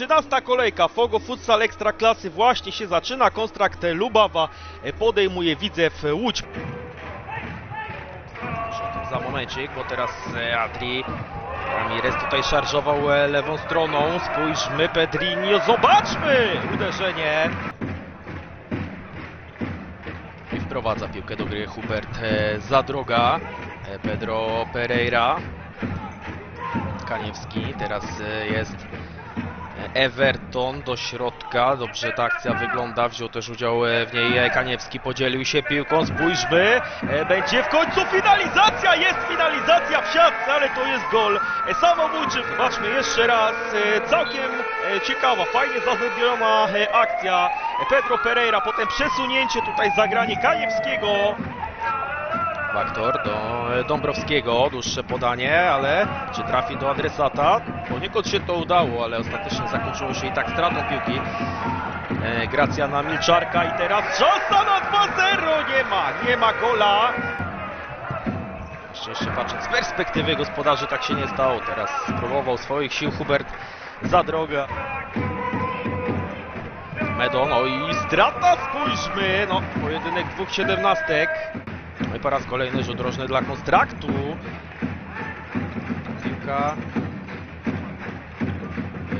Trzynasta kolejka Fogo Futsal Ekstra Klasy właśnie się zaczyna. Kontrakt Lubawa e, podejmuje Widzew Łódź. Za momencik, bo teraz e, Adri Ramirez tutaj szarżował e, lewą stroną. Spójrzmy, Pedrinho, zobaczmy! Uderzenie. I wprowadza piłkę do gry Hubert e, Zadroga. E, Pedro Pereira. Kaniewski, teraz jest Everton do środka. Dobrze ta akcja wygląda. Wziął też udział e, w niej Kaniewski. Podzielił się piłką. Spójrzmy. E, Będzie w końcu finalizacja. Jest finalizacja w siatce, ale to jest gol e, samobójczy. Zobaczmy jeszcze raz. Całkiem ciekawa, fajnie zrobiona e, akcja. Pedro Pereira. Potem przesunięcie tutaj zagranie Kaniewskiego. Baktor do e, Dąbrowskiego, dłuższe podanie, ale czy trafi do adresata? Poniekąd się to udało, ale ostatecznie zakończyło się i tak stratą piłki. E, Gracja na Milczarka i teraz szansa na 2-0! Nie ma, nie ma gola! Jeszcze patrząc z perspektywy gospodarzy tak się nie stało. Teraz spróbował swoich sił Hubert za drogę. Medon, no i strata, spójrzmy! No, pojedynek dwóch siedemnastek. No i po raz kolejny rzut rożny dla konstraktu. Piłka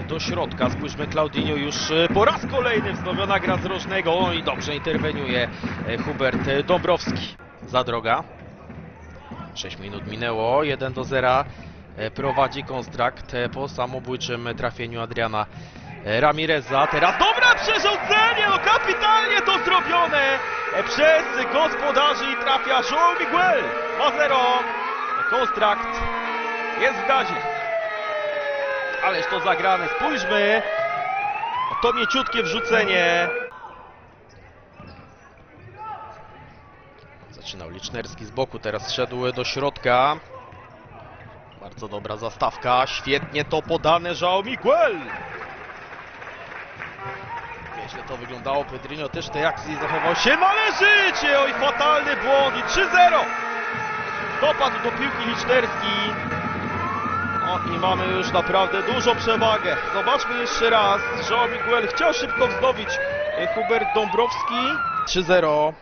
do środka. Spójrzmy, Claudinho już e, po raz kolejny wznowiona gra z rożnego. O i dobrze interweniuje e, Hubert Dąbrowski. Za droga. 6 minut minęło, 1 do 0. E, Prowadzi konstrakt e, po samobójczym trafieniu Adriana Ramireza. Teraz dobre przerzucenie, no kapitalnie to zrobione przez gospodarzy i trafia João Miguel. 2-0. Konstrakt jest w gazie. Ależ to zagrane, spójrzmy. To mięciutkie wrzucenie. Zaczynał Licznerski z boku, teraz szedł do środka. Bardzo dobra zastawka, świetnie to podane João Miguel. Nieźle to wyglądało, Pedrinho też tej akcji zachował się należycie. Oj, fatalny błąd i 3-0. Dopadł do piłki Licznerski. No i mamy już naprawdę dużą przewagę. Zobaczmy jeszcze raz. João Miguel chciał szybko wznowić e, Hubert Dąbrowski. 3-0.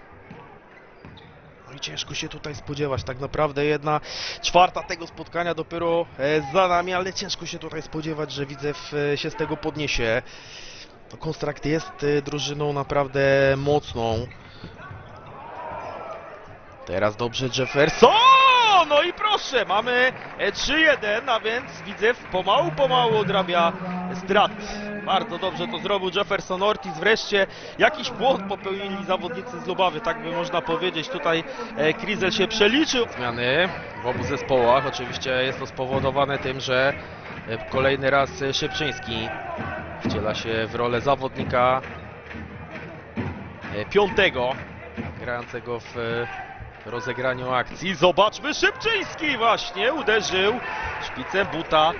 No i ciężko się tutaj spodziewać. Tak naprawdę jedna czwarta tego spotkania dopiero e, za nami, ale ciężko się tutaj spodziewać, że Widzew e, się z tego podniesie. No, Konstrakt jest e, drużyną naprawdę mocną. Teraz dobrze Jefferson! No i proszę, mamy e, 3-1, a więc Widzew pomału, pomału odrabia strat. Bardzo dobrze to zrobił Jefferson Ortiz. Wreszcie jakiś błąd popełnili zawodnicy z Lubawy, tak by można powiedzieć. Tutaj e, Krizel się przeliczył. Zmiany w obu zespołach. Oczywiście jest to spowodowane tym, że e, kolejny raz e, Szybczyński wciela się w rolę zawodnika e, piątego grającego w e, rozegraniu akcji. Zobaczmy, Szybczyński właśnie uderzył szpicę buta,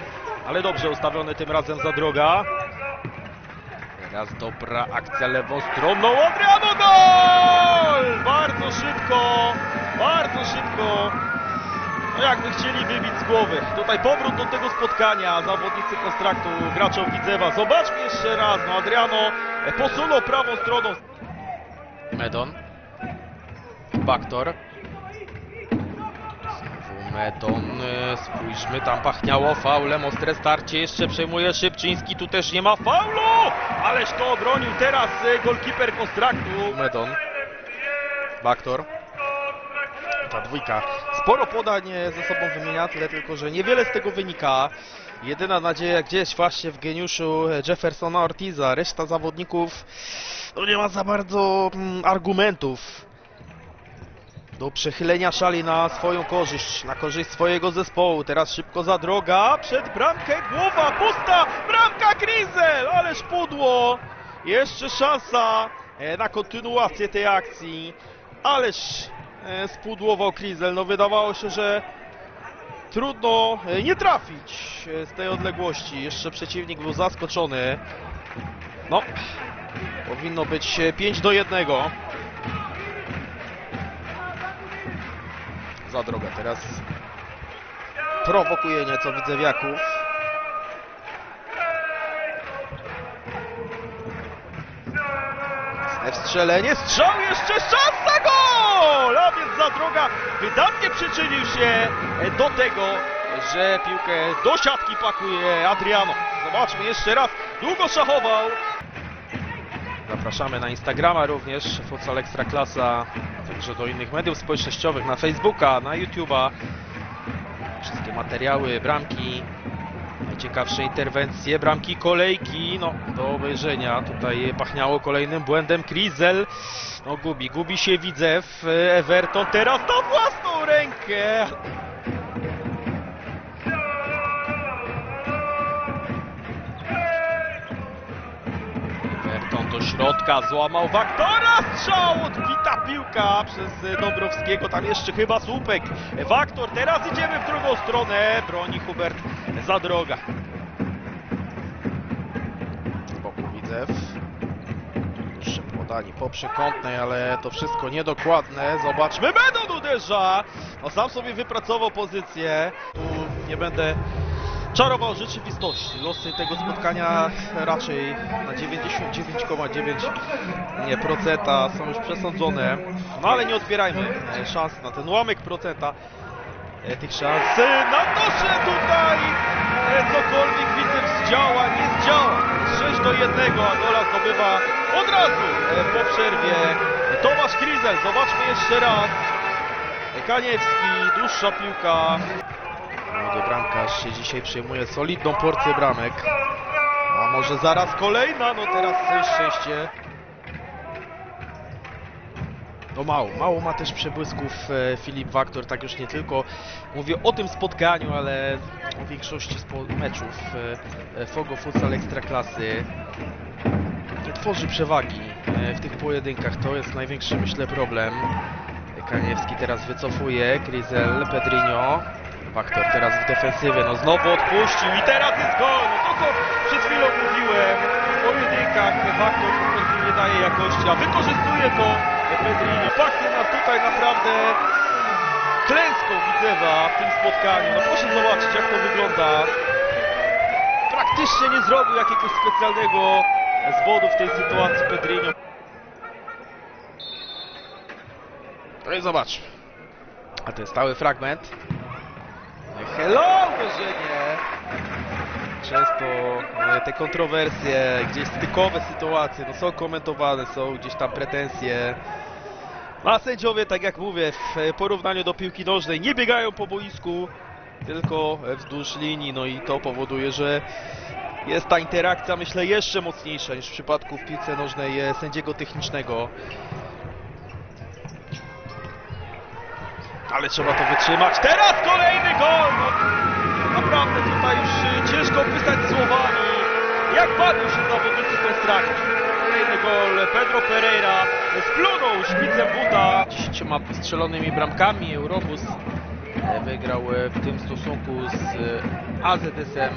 ale dobrze ustawiony tym razem za droga. Teraz dobra akcja lewą stroną, gol! Bardzo szybko, bardzo szybko. No jakby chcieli wybić z głowy. Tutaj powrót do tego spotkania. Zawodnicy konstraktu, graczom Widzewa. Zobaczmy jeszcze raz. No Adriano posunął prawą stroną. Medon. Baktor. Znowu Medon. e, Spójrzmy, tam pachniało faulem. Ostre starcie. Jeszcze przejmuje Szybczyński. Tu też nie ma faulu! Ależ to obronił teraz e, golkiper konstraktu. Medon. Baktor. Ta dwójka sporo podań ze sobą wymienia, tyle tylko, że niewiele z tego wynika. Jedyna nadzieja gdzieś właśnie w geniuszu Jeffersona Ortiza. Reszta zawodników no nie ma za bardzo mm, argumentów do przechylenia szali na swoją korzyść, na korzyść swojego zespołu. Teraz szybko za droga, przed bramkę głowa pusta, bramka Grizel, ależ pudło. Jeszcze szansa e, na kontynuację tej akcji, ależ spudłował Grizel. No wydawało się, że trudno e, nie trafić e, z tej odległości. Jeszcze przeciwnik był zaskoczony. No, powinno być e, 5 do 1. Za drogę teraz prowokuje nieco Widzewiaków. Mocne Wstrzelenie, strzał jeszcze, szansa, gol! A więc za droga wydatnie przyczynił się e, do tego, że piłkę do siatki pakuje Adriano. Zobaczmy jeszcze raz, długo szachował. Zapraszamy na Instagrama również, Futsal Ekstraklasa, także do innych mediów społecznościowych, na Facebooka, na YouTube'a. Wszystkie materiały, bramki, najciekawsze interwencje, bramki, kolejki, no do obejrzenia. Tutaj pachniało kolejnym błędem Krizel. No gubi, gubi się Widzew, Everton teraz na własną rękę. Everton do środka, złamał Waktora, strzał, odbita piłka przez e, Dąbrowskiego, tam jeszcze chyba słupek. Waktor, teraz idziemy w drugą stronę, broni Hubert za droga. Boku Widzew. Dłuższe podanie po przekątnej, ale to wszystko niedokładne. Zobaczmy, Bedon uderza! No sam sobie wypracował pozycję. Tu nie będę czarował rzeczywistości. Losy tego spotkania raczej na 99,9% są już przesądzone. No ale nie odbierajmy e, szans na ten ułamek procenta tych szans. E, Na to, że tutaj e, cokolwiek widzę zdziała, nie zdziała. 6 do 1, a gola zdobywa od razu e, po przerwie Tomasz Krizel. Zobaczmy jeszcze raz. Kaniewski, dłuższa piłka. Młody bramkarz się dzisiaj przyjmuje solidną porcję bramek. A może zaraz kolejna? No teraz szczęście. No mało, mało ma też przebłysków e, Filip Waktor, tak już nie tylko mówię o tym spotkaniu, ale o większości meczów e, Fogo Futsal Ekstraklasy. Nie tworzy przewagi e, w tych pojedynkach, to jest największy myślę problem. Kaniewski teraz wycofuje, Krizel, Pedrinho. Faktor teraz w defensywie, no znowu odpuścił i teraz jest gol! No to co przed chwilą mówiłem, w pojedynkach Faktor po prostu nie daje jakości, a wykorzystuje to Pedrinho. Pachnie nas tutaj naprawdę klęską Widzewa w tym spotkaniu. No proszę zobaczyć jak to wygląda. Praktycznie nie zrobił jakiegoś specjalnego zwodu w tej sytuacji Pedrinho. No i zobacz. A to jest stały fragment. Hello, uderzenie! Często e, te kontrowersje, gdzieś stykowe sytuacje, no są komentowane, są gdzieś tam pretensje. A sędziowie, tak jak mówię, w e, porównaniu do piłki nożnej nie biegają po boisku, tylko wzdłuż linii, no i to powoduje, że jest ta interakcja, myślę, jeszcze mocniejsza niż w przypadku w piłce nożnej e, sędziego technicznego. Ale trzeba to wytrzymać. Teraz kolejny gol! Naprawdę tutaj już y, ciężko opisać słowami, jak bawią się zawodnicy konstrakcji. Kolejny gol Pedro Pereira splunął szpicem buta. 10 strzelonymi bramkami Eurobus e, wygrał e, w tym stosunku z e, AZS-em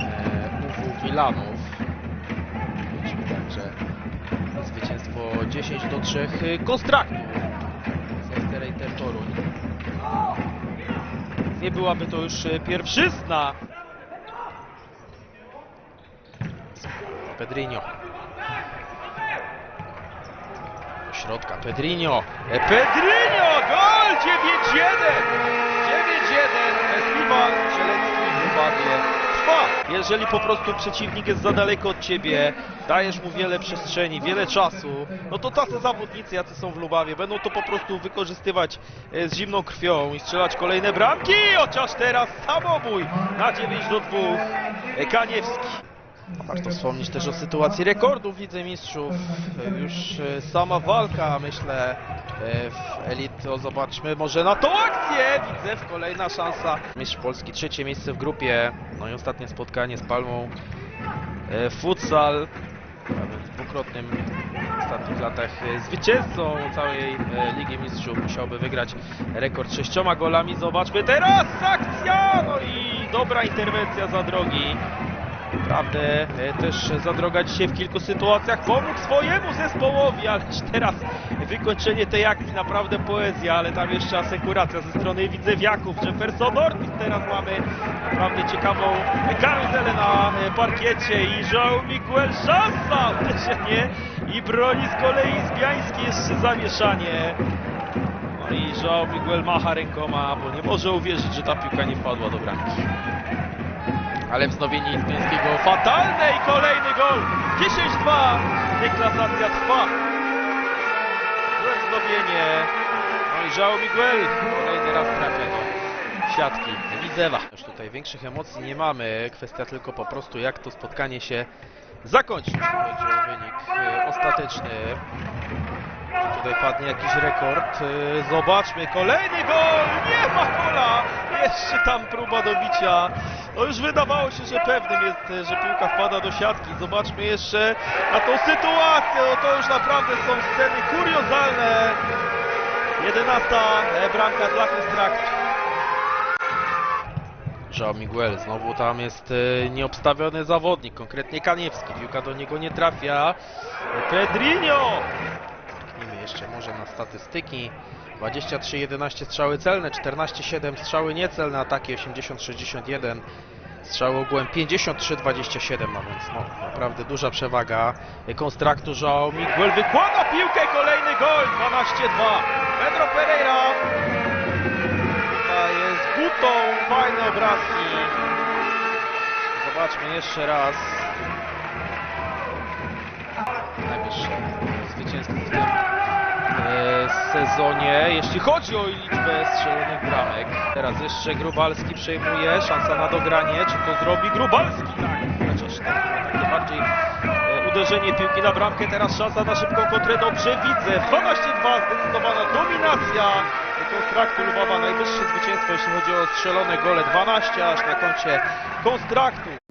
e, UW. Widzimy także zwycięstwo 10 do 3 konstraktów z Esterejter Toruń. Nie byłaby to już e, pierwszyzna. Pedrinho. Środka Pedrinho. E, Pedrinho! Gol! 9-1! 9-1! Festiwal strzelecki w Trwa. Jeżeli po prostu przeciwnik jest za daleko od ciebie, dajesz mu wiele przestrzeni, wiele czasu, no to tacy zawodnicy, jacy są w Lubawie, będą to po prostu wykorzystywać e, z zimną krwią i strzelać kolejne bramki, chociaż teraz samobój na 9 do 2 e, Kaniewski. Warto wspomnieć też o sytuacji rekordów wicemistrzów. E, Już e, sama walka, myślę, e, w elit. Zobaczmy może na tą akcję. Widzę, kolejna szansa. Mistrz Polski, trzecie miejsce w grupie. No i ostatnie spotkanie z Palmą. E, Futsal, dwukrotnym w ostatnich latach zwycięzcą całej Ligi Mistrzów. Musiałby wygrać rekord sześcioma golami. Zobaczmy teraz akcja! No i dobra interwencja za drogi. Naprawdę e, też zadrogać się w kilku sytuacjach, pomógł swojemu zespołowi, ale teraz wykończenie tej akcji naprawdę poezja, ale tam jeszcze asekuracja ze strony widzewiaków. Jefferson Ortiz teraz mamy naprawdę ciekawą karuzelę na e, parkiecie i João Miguel szansa, uderzenie i broni z kolei Zbiański jeszcze zamieszanie. No i João Miguel macha rękoma, bo nie może uwierzyć, że ta piłka nie wpadła do bramki. Ale wznowienie Izbiańskiego fatalne i kolejny gol! 10-2! Deklasacja trwa. Złe wznowienie. No Miguel kolejny raz trafia do siatki Widzewa. Już tutaj większych emocji nie mamy. Kwestia tylko po prostu jak to spotkanie się zakończy. o wynik e, ostateczny. Tutaj padnie jakiś rekord. Yy, Zobaczmy, kolejny gol! Nie ma gola! Jeszcze tam próba dobicia. No już wydawało się, że pewnym jest, e, że piłka wpada do siatki. Zobaczmy jeszcze na tą sytuację. No to już naprawdę są sceny kuriozalne. 11 e, bramka dla Konstraktu. João Miguel, znowu tam jest e, nieobstawiony zawodnik, konkretnie Kaniewski. Piłka do niego nie trafia. Pedrinho! Jeszcze może na statystyki. 23-11 strzały celne, 14-7 strzały niecelne, ataki 80-61, strzały ogółem 53-27, a więc no, naprawdę duża przewaga. Konstraktu João Miguel wykłada piłkę, kolejny gol, 12-2, Pedro Pereira. Daje z butą, fajne obrazki, zobaczmy jeszcze raz, najwyższe zwycięstwo w tym sezonie, jeśli chodzi o liczbę strzelonych bramek. Teraz jeszcze Grubalski przejmuje, szansa na dogranie, czy to zrobi Grubalski? Tak, chociaż było takie bardziej e, uderzenie piłki na bramkę, teraz szansa na szybką kontrę, dobrze widzę, 12-2, zdecydowana dominacja Konstraktu Lubawa, najwyższe zwycięstwo, jeśli chodzi o strzelone gole, 12 aż na koncie Konstraktu.